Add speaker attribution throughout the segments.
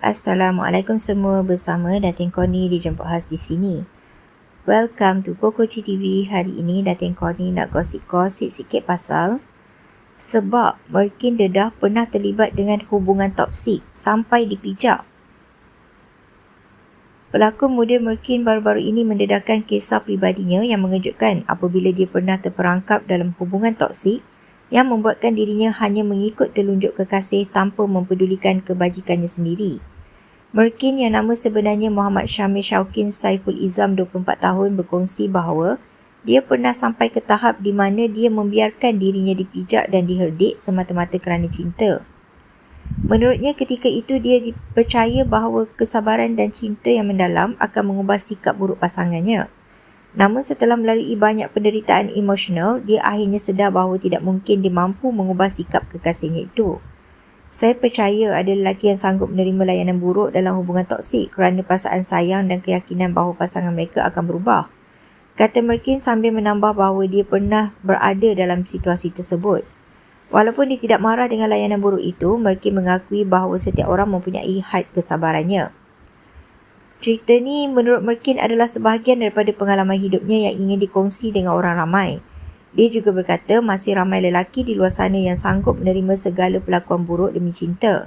Speaker 1: Assalamualaikum semua bersama Datin Koni dijemput khas di sini. Welcome to Kokoci TV. Hari ini Datin Koni nak gosip-gosip sikit pasal sebab Merkin Dedah pernah terlibat dengan hubungan toksik sampai dipijak. Pelakon muda Merkin baru-baru ini mendedahkan kisah pribadinya yang mengejutkan apabila dia pernah terperangkap dalam hubungan toksik yang membuatkan dirinya hanya mengikut telunjuk kekasih tanpa mempedulikan kebajikannya sendiri. Merkin yang nama sebenarnya Muhammad Syamil Syaukin Saiful Izam 24 tahun berkongsi bahawa dia pernah sampai ke tahap di mana dia membiarkan dirinya dipijak dan diherdik semata-mata kerana cinta. Menurutnya ketika itu dia percaya bahawa kesabaran dan cinta yang mendalam akan mengubah sikap buruk pasangannya. Namun setelah melalui banyak penderitaan emosional, dia akhirnya sedar bahawa tidak mungkin dia mampu mengubah sikap kekasihnya itu. Saya percaya ada lelaki yang sanggup menerima layanan buruk dalam hubungan toksik kerana perasaan sayang dan keyakinan bahawa pasangan mereka akan berubah. Kata Merkin sambil menambah bahawa dia pernah berada dalam situasi tersebut. Walaupun dia tidak marah dengan layanan buruk itu, Merkin mengakui bahawa setiap orang mempunyai had kesabarannya. Cerita ni menurut Merkin adalah sebahagian daripada pengalaman hidupnya yang ingin dikongsi dengan orang ramai. Dia juga berkata masih ramai lelaki di luar sana yang sanggup menerima segala pelakuan buruk demi cinta.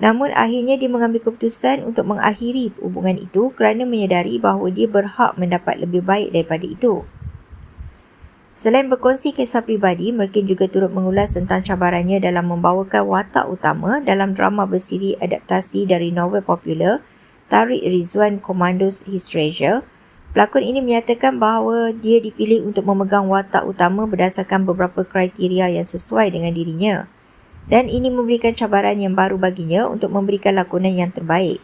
Speaker 1: Namun akhirnya dia mengambil keputusan untuk mengakhiri hubungan itu kerana menyedari bahawa dia berhak mendapat lebih baik daripada itu. Selain berkongsi kisah pribadi, Merkin juga turut mengulas tentang cabarannya dalam membawakan watak utama dalam drama bersiri adaptasi dari novel popular Tariq Rizwan Commandos His Treasure Pelakon ini menyatakan bahawa dia dipilih untuk memegang watak utama berdasarkan beberapa kriteria yang sesuai dengan dirinya. Dan ini memberikan cabaran yang baru baginya untuk memberikan lakonan yang terbaik.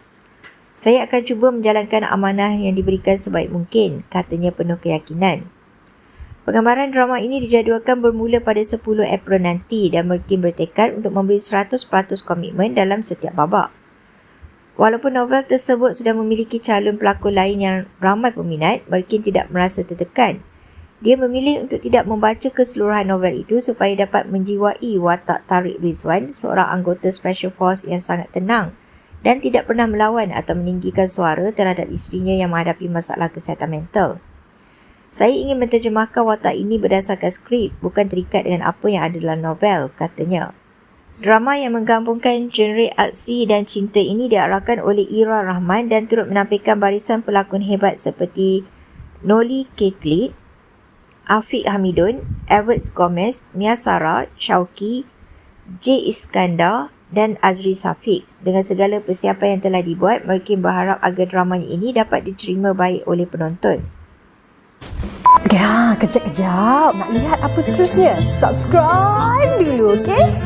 Speaker 1: Saya akan cuba menjalankan amanah yang diberikan sebaik mungkin, katanya penuh keyakinan. Penggambaran drama ini dijadualkan bermula pada 10 April nanti dan Merkin bertekad untuk memberi 100% komitmen dalam setiap babak. Walaupun novel tersebut sudah memiliki calon pelakon lain yang ramai peminat, Merkin tidak merasa tertekan. Dia memilih untuk tidak membaca keseluruhan novel itu supaya dapat menjiwai watak Tariq Rizwan, seorang anggota Special Force yang sangat tenang dan tidak pernah melawan atau meninggikan suara terhadap isterinya yang menghadapi masalah kesihatan mental. Saya ingin menterjemahkan watak ini berdasarkan skrip, bukan terikat dengan apa yang ada dalam novel, katanya. Drama yang menggabungkan genre aksi dan cinta ini diarahkan oleh Ira Rahman dan turut menampilkan barisan pelakon hebat seperti Noli Keklit, Afiq Hamidun, Edward Gomez, Nia Sarah, Shauki, J. Iskandar dan Azri Safiq. Dengan segala persiapan yang telah dibuat, mereka berharap agar drama ini dapat diterima baik oleh penonton.
Speaker 2: Ya, kejap-kejap. Nak lihat apa seterusnya? Subscribe dulu, okey?